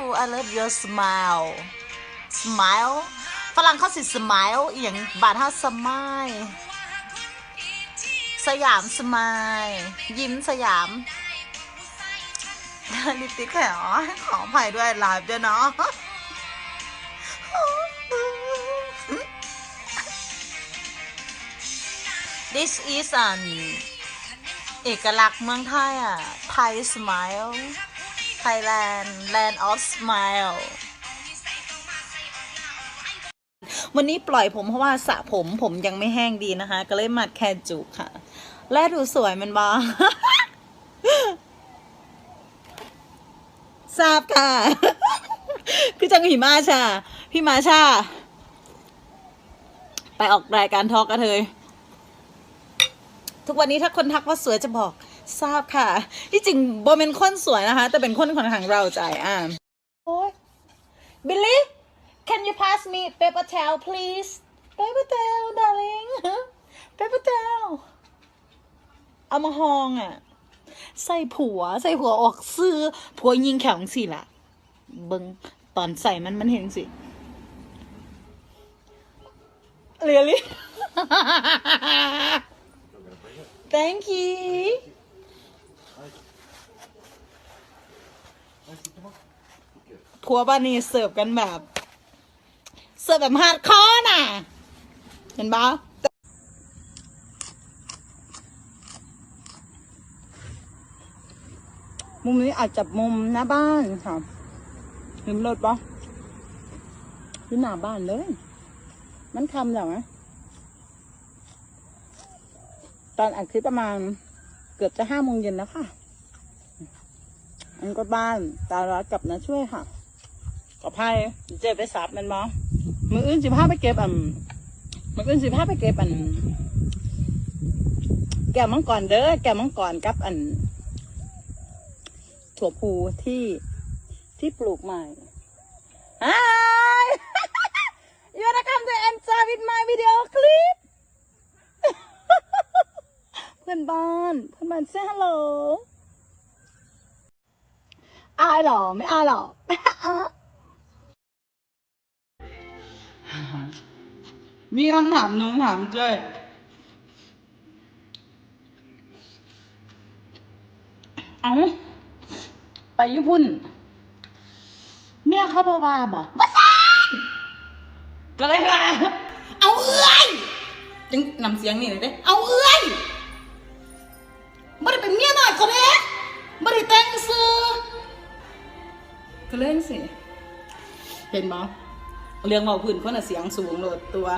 beautiful I love your smile smile ฝรั่งเขาสิ smile อหย่างบาทเฮา smile สยาม smile ยิ้มสยามลิปติกแขวขอภัยด้วยไลฟ์ด้วยเนาะ This is an เอกลักษณ์เมืองไทยอะ Thai smile Thailand land of smile วันนี้ปล่อยผมเพราะว่าสระผมผมยังไม่แห้งดีนะคะ ก็เลยมัดแค่จุกค่ะ แลดูสวยมันบอทราบค่ะ คือจังหิมาชา พี่มาชา ไปออกรายการทอกกระเทย ทุกวันนี้ถ้าคนทักว่าสวยจะบอก ทราบค่ะ ที่จริงโบเป็นคนสวยนะคะ แต่เป็นคนค่อนข้างเราใจอะโอ้ยบิลลี่ can you pass me paper towel please paper towel darling paper towel เอามาหองอะ ใส่ผัว ใส่ผัวออกซื้อ ผัวยิงแข็งสิล่ะ เบิงตอนใส่มันมันเห็นสิเรียลี่ Thank you ทัวบ้านนี้เสิร์ฟกันแบบ เสิร์ฟแบบฮาร์ดคอร์น่ะ เห็นปะมุมนี้อาจจะมุมหน้าบ้านค่ะเห็นรถปะที่หน้าบ้านเลย มันคำอย่างไงตอนอัดคลิปประมาณเกือบจะห้าโมงเย็นแล้วค่ะ อันก็บ้านตาลัดกับนะช่วยค่ะกับไพ่เจ็บไปสับมันมองมืออื่นสิบห้าไปเก็บอันมืออื่นสิบห้าไปเก็บอัน แก้วมังกรเด้อแก้วมังกรกับอัน ถั่วพูที่ที่ปลูกใหม่ Hi you wanna come to enjoy with my video clip เพื่อนบ้าน เพื่อนบ้านเซฮัลโหล อายเหรอ ไม่อายเหรอ มีคำถามหนึงถามเจ้ยเอาไปญี่ปุ่นเมียเขาบอกว่าบอกว่าซ่าก็เลยว่าเอาเอื้อยจึงนำเสียงนี่เลยเด้ เอาเอื้อย ก็เล่นสิ เห็นมั้เรื่องเมาพื้นคนน่ะเสียงสูงโหลดตัว